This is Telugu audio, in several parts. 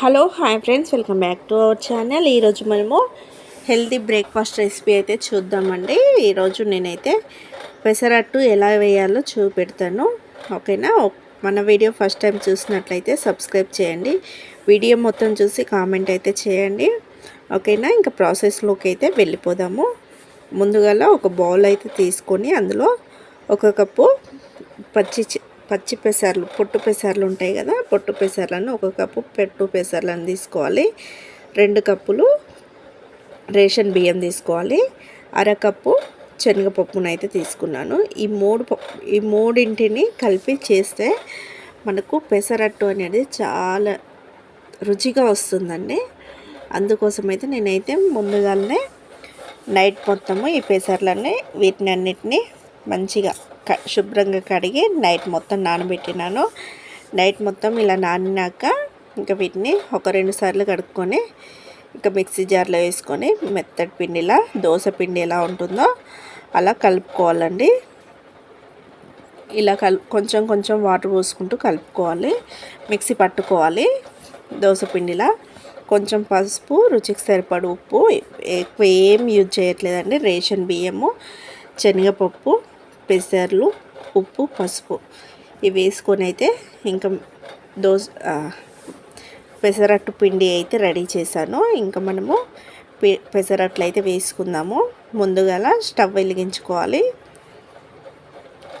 Hello hi friends welcome back to our channel. ఈరోజు మనము హెల్తీ బ్రేక్ఫాస్ట్ రెసిపీ అయితే చూద్దామండి. ఈరోజు నేనైతే పెసరట్టు ఎలా వేయాలో చూపెడతాను. ఓకేనా? మన వీడియో ఫస్ట్ టైం చూసినట్లయితే సబ్స్క్రైబ్ చేయండి. వీడియో మొత్తం చూసి కామెంట్ అయితే చేయండి. ఓకేనా? ఇంకా ప్రాసెస్లోకి అయితే వెళ్ళిపోదాము. ముందుగా ఒక బౌల్ అయితే తీసుకొని అందులో ఒక కప్పు పచ్చి పచ్చి పెసర్లు పొట్టు పెసర్లు ఉంటాయి కదా పొట్టు పెసర్లను ఒక కప్పు పెట్టు పెసర్లను తీసుకోవాలి. రెండు కప్పులు రేషన్ బియ్యం తీసుకోవాలి. అరకప్పు శనగపప్పును అయితే తీసుకున్నాను. ఈ మూడు ఈ మూడింటిని కలిపి చేస్తే మనకు పెసరట్టు అనేది చాలా రుచిగా వస్తుందండి. అందుకోసం అయితే నేనైతే ముందుగానే నైట్ మొత్తము ఈ పెసర్లన్నీ వీటిని అన్నిటినీ మంచిగా శుభ్రంగా కడిగి నైట్ మొత్తం నానబెట్టినాను. నైట్ మొత్తం ఇలా నానినాక ఇంకా వీటిని ఒక రెండు సార్లు కడుక్కొని ఇంకా మిక్సీ జార్లో వేసుకొని మెత్తటి పిండిలా దోశ పిండి ఎలా ఉంటుందో అలా కలుపుకోవాలండి. ఇలా కలు కొంచెం కొంచెం వాటర్ పోసుకుంటూ కలుపుకోవాలి. మిక్సీ పట్టుకోవాలి దోశ పిండిలా. కొంచెం పసుపు రుచికి సరిపడు ఉప్పు ఎక్కువ ఏం యూజ్ చేయట్లేదండి. రేషన్ బియ్యము శనగపప్పు పెసర్లు ఉప్పు పసుపు. ఇవి వేసుకొని అయితే ఇంకా దోశ పెసరట్టు పిండి అయితే రెడీ చేశాను. ఇంకా మనము పెసరట్లు అయితే వేసుకుందాము. ముందుగా స్టవ్ వెలిగించుకోవాలి.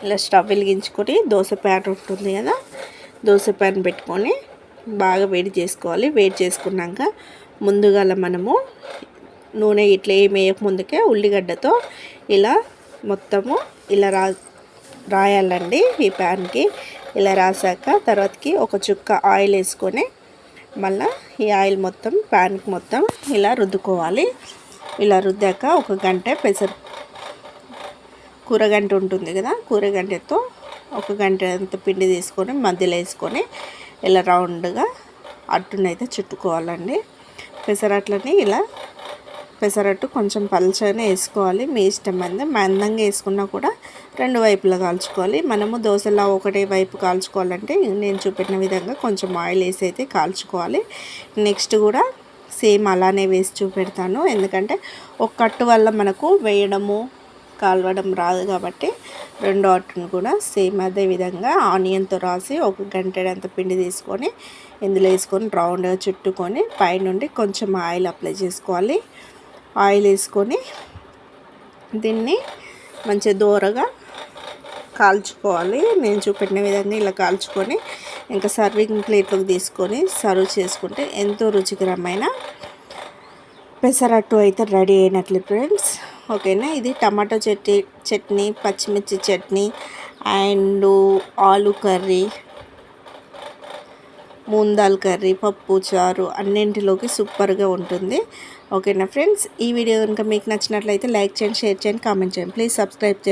ఇలా స్టవ్ వెలిగించుకొని దోశ ప్యాన్ ఉంటుంది కదా దోశ ప్యాన్ పెట్టుకొని బాగా వేడి చేసుకోవాలి. వేడి చేసుకున్నాక ముందుగా మనము నూనె ఇట్లా ఏం వేయకముందుకే ఉల్లిగడ్డతో ఇలా మొత్తము ఇలా రా రాయాలండి ఈ ప్యాన్కి. ఇలా రాసాక తర్వాతకి ఒక చుక్క ఆయిల్ వేసుకొని మళ్ళీ ఈ ఆయిల్ మొత్తం ప్యాన్కి మొత్తం ఇలా రుద్దుకోవాలి. ఇలా రుద్దాక ఒక గంట పెసర కూరగంట ఉంటుంది కదా కూరగంటతో ఒక గంట అంత పిండి తీసుకొని మధ్యలో వేసుకొని ఇలా రౌండ్గా అట్టునైతే చుట్టుకోవాలండి. పెసరట్లని ఇలా పెసరట్టు కొంచెం పలచగానే వేసుకోవాలి. మీ ఇష్టం మంది మందంగా వేసుకున్నా కూడా రెండు వైపులా కాల్చుకోవాలి. మనము దోశలా ఒకటే వైపు కాల్చుకోవాలంటే నేను చూపెట్టిన విధంగా కొంచెం ఆయిల్ వేసి అయితే కాల్చుకోవాలి. నెక్స్ట్ కూడా సేమ్ అలానే వేసి చూపెడతాను. ఎందుకంటే ఒక కట్టు వల్ల మనకు వేయడము కాలవడం రాదు కాబట్టి రెండో అట్టును కూడా సేమ్ అదే విధంగా ఆనియన్తో రాసి ఒక గంటడంత పిండి తీసుకొని ఇందులో వేసుకొని రౌండ్గా చుట్టుకొని పైనుండి కొంచెం ఆయిల్ అప్లై చేసుకోవాలి. ఆయిల్ వేసుకొని దీన్ని మంచిగా దూరగా కాల్చుకోవాలి. నేను చూపెట్టిన విధంగా ఇలా కాల్చుకొని ఇంకా సర్వింగ్ ప్లేట్లోకి తీసుకొని సర్వ్ చేసుకుంటే ఎంతో రుచికరమైన పెసరట్టు అయితే రెడీ అయినట్లు ఫ్రెండ్స్. ఓకేనా? ఇది టమాటో చట్నీ చట్నీ పచ్చిమిర్చి చట్నీ అండ్ ఆలు కర్రీ. మూందాల్ కర్రీ పప్పు చారు అన్నింటిలోకి సూపర్గా ఉంటుంది. ఓకేనా ఫ్రెండ్స్? ఈ వీడియో కనుక మీకు నచ్చినట్లయితే లైక్ చేయండి షేర్ చేయండి కామెంట్ చేయండి. ప్లీజ్ సబ్స్క్రైబ్ చేయండి.